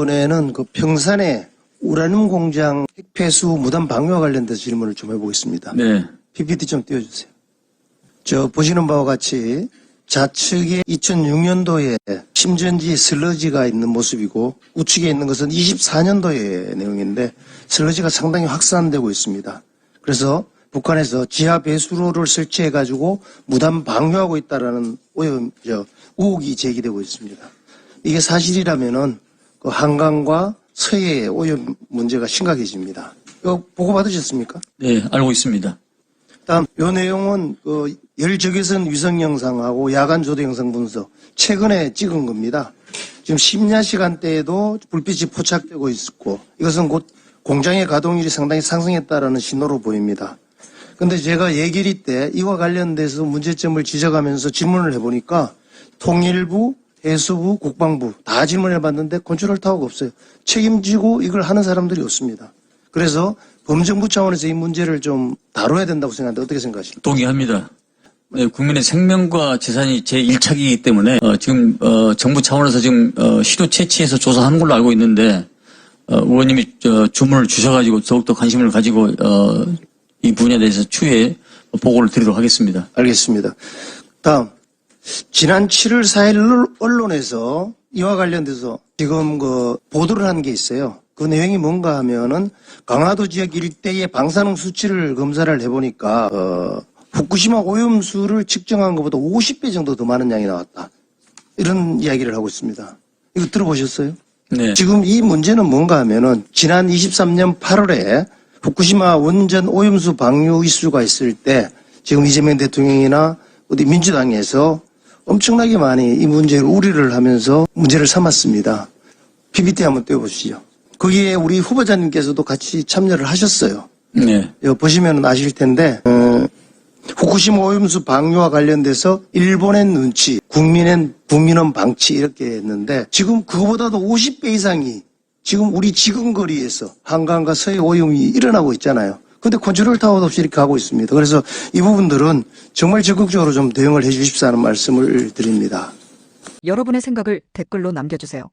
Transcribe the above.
이번에는 그 평산의 우라늄 공장 핵폐수 무단 방류와 관련돼서 질문을 좀 해보겠습니다. 네. PPT 좀 띄워주세요. 저 보시는 바와 같이 좌측에 2006년도에 심전지 슬러지가 있는 모습이고 우측에 있는 것은 24년도의 내용인데 슬러지가 상당히 확산되고 있습니다. 그래서 북한에서 지하 배수로를 설치해 가지고 무단 방류하고 있다라는 오염 저 의혹이 제기되고 있습니다. 이게 사실이라면은 그 한강과 서해의 오염 문제가 심각해집니다. 이거 보고 받으셨습니까? 네, 알고 있습니다. 다음 요 내용은 그 열적외선 위성 영상하고 야간 조도 영상 분석 최근에 찍은 겁니다. 지금 심야 시간대에도 불빛이 포착되고 있었고 이것은 곧 공장의 가동률이 상당히 상승했다라는 신호로 보입니다. 근데 제가 예결위 때 이와 관련돼서 문제점을 지적하면서 질문을 해보니까 통일부, 해수부, 국방부 다 질문해봤는데 컨트롤 타워가 없어요. 책임지고 이걸 하는 사람들이 없습니다. 그래서 범정부 차원에서 이 문제를 좀 다뤄야 된다고 생각하는데 어떻게 생각하십니까? 동의합니다. 네, 국민의 생명과 재산이 제 1착이기 때문에 어, 지금 어, 정부 차원에서 지금 어, 시도 채취해서 조사하는 걸로 알고 있는데 어, 의원님이 저, 주문을 주셔가지고 더욱더 관심을 가지고 어, 이 분야에 대해서 추후에 보고를 드리도록 하겠습니다. 알겠습니다. 다음 지난 7월 4일 언론에서 이와 관련돼서 지금 그 보도를 한 게 있어요. 그 내용이 뭔가 하면은 강화도 지역 일대의 방사능 수치를 검사를 해보니까 어, 후쿠시마 오염수를 측정한 것보다 50배 정도 더 많은 양이 나왔다. 이런 이야기를 하고 있습니다. 이거 들어보셨어요? 네, 지금 이 문제는 뭔가 하면은 지난 23년 8월에 후쿠시마 원전 오염수 방류 이슈가 있을 때 지금 이재명 대통령이나 어디 민주당에서 엄청나게 많이 이 문제를 우려를 하면서 문제를 삼았습니다. PPT 한번 띄워보시죠. 거기에 우리 후보자님께서도 같이 참여를 하셨어요. 네, 여기 보시면 아실 텐데 어, 후쿠시마 오염수 방류와 관련돼서 일본의 눈치, 국민의 국민은 방치 이렇게 했는데 지금 그거보다도 50배 이상이 지금 우리 지금 거리에서 한강과 서해 오염이 일어나고 있잖아요. 근데 컨트롤 타워도 없이 이렇게 하고 있습니다. 그래서 이 부분들은 정말 적극적으로 좀 대응을 해 주십사 하는 말씀을 드립니다. 여러분의 생각을 댓글로 남겨주세요.